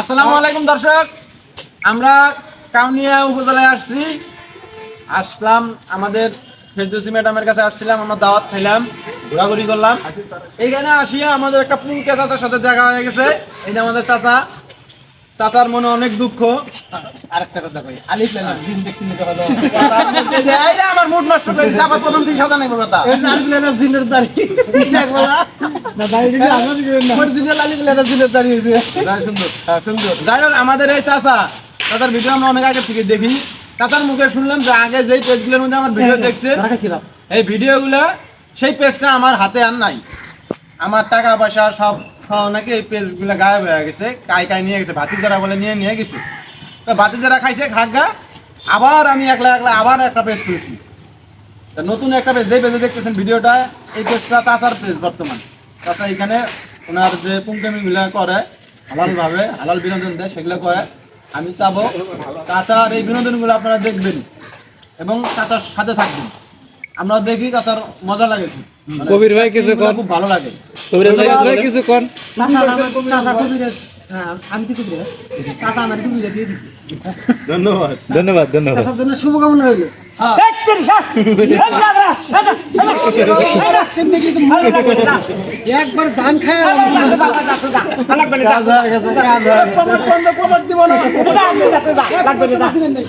আসসালামু আলাইকুম দর্শক। আমরা কাউনিয়া উপজেলায় আসছি। আসলাম আমাদের ফেরদৌসি ম্যাডামের কাছে আসছিলাম আমরা দাওয়াত খাইলাম ঘোরাঘুরি করলাম। এইখানে আসিয়া আমাদের একটা পুঙ্কে চাচার সাথে দেখা হয়ে গেছে। এই যে আমাদের চাচা। চাচার মনে অনেক দুঃখ। আরেকটা কথা কই আলিফ জিন দেখছি নিতে হলো। এই যে আমার মুড নষ্ট করে আবার প্রথম দিন সাজা নেই কথা আলিফ জিনের হ্যাঁ, হোক আমাদের এই চাচা চাচার ভিডিও আমরা অনেক আগে থেকে দেখি। চাচার মুখে শুনলাম যে আগে যেই পেজগুলোর মধ্যে আমার ভিডিও দেখছেন রাখাছিলাম এই ভিডিওগুলো সেই পেজটা আমার হাতে আর নাই। আমার টাকা পয়সা সব নাকি এই পেজগুলো গায়েব হয়ে গেছে কাই কাই নিয়ে গেছে ভাতি যারা বলে নিয়ে নিয়ে গেছে। তো ভাতি যারা খাইছে খাগা আবার আমি একলা একলা আবার একটা পেজ খুলেছি। নতুন একটা পেজ যেই পেজে দেখতেছেন ভিডিওটা এই পেজটা চাচার পেজ বর্তমান। চাচা এখানে ওনার যে পুংটামিগুলো করে হালালভাবে হালাল বিনোদন দেয় সেগুলো করে। আমি চাবো চাচার এই বিনোদনগুলো আপনারা দেখবেন এবং চাচার সাথে থাকবেন। আমরা দেখি চাচার মজা লাগে। মানে কবির ভাই কিছু খুব ভালো লাগে। কবির ভাই কিছু কোন? হ্যাঁ, ধন্যবাদ। ধন্যবাদ ধন্যবাদ। শুভকামনা রইল। একবার ধান খায় হয়ে হয়ে না